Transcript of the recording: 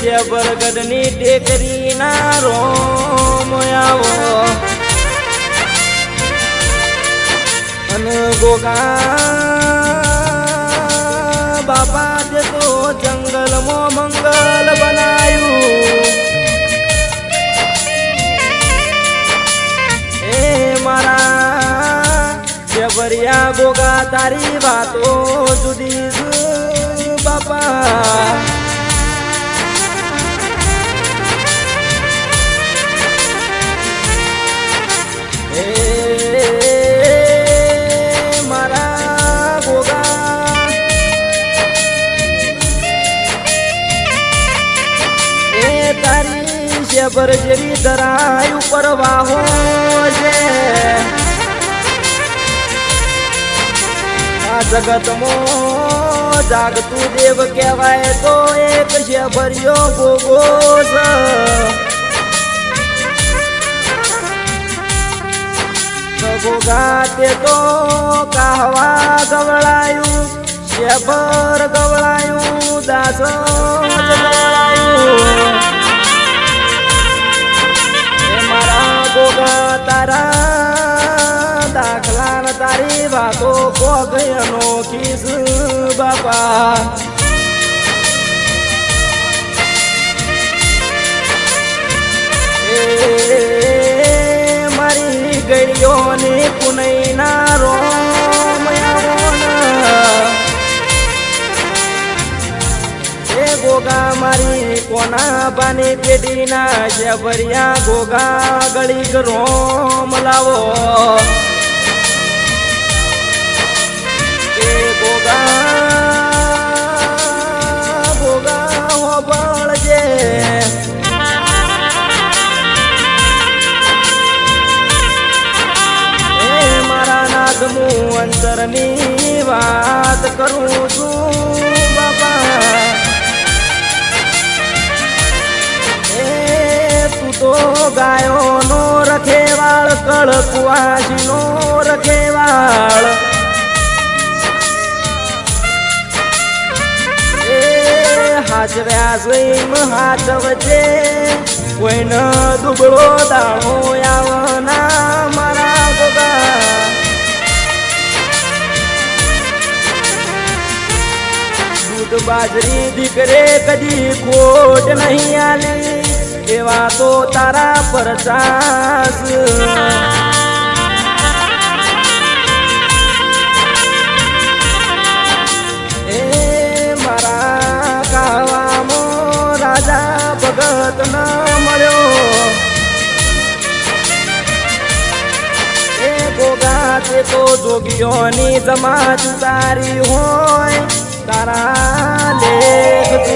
છે બરગદની ટેકરી ના રોમ આવો. અને ગોગા બાપા જે તો જંગલમાં મંગલ બનાયું. એ મારા જબરિયા ગોગા, તારી વાતો જુદી બાપા. શેબર જેવી ધરાય ઉપર વાહો છે. આ જગતમાં જાગતું દેવ કહેવાય તો એક શેભર્યો ગોગો છે. ગોગા તે તો કાહવા ગવળાયું શેભર ગવળાયું દાસ ગવળાયું ને તારી વાતો કોગ અનોખી છે બાપા. મારી ગળીઓની પુનૈના રોમ ગોગા મારી કોના બાની પેઢીના જબરિયા ગોગા ગળીક રોમ લાવો. અંતરની વાત કરું છું, બાપા. એ તું તો ગાયોનો રખેવાળ કળ કુવાસીનો રખેવાળ હાચવ્યા સ્વયં હાચવજે, કોઈનો દુબળો દાણો આવના મારા બાજરી દીકરે કદી ખોટ નહીં આલી, એવા તો તારા પર ચાસ એ મારા કાવામાં રાજા ભગત ન મળ્યો. એ ગોગા તે તો જોગીઓની જમા જુતારી હોય. તારા લેખ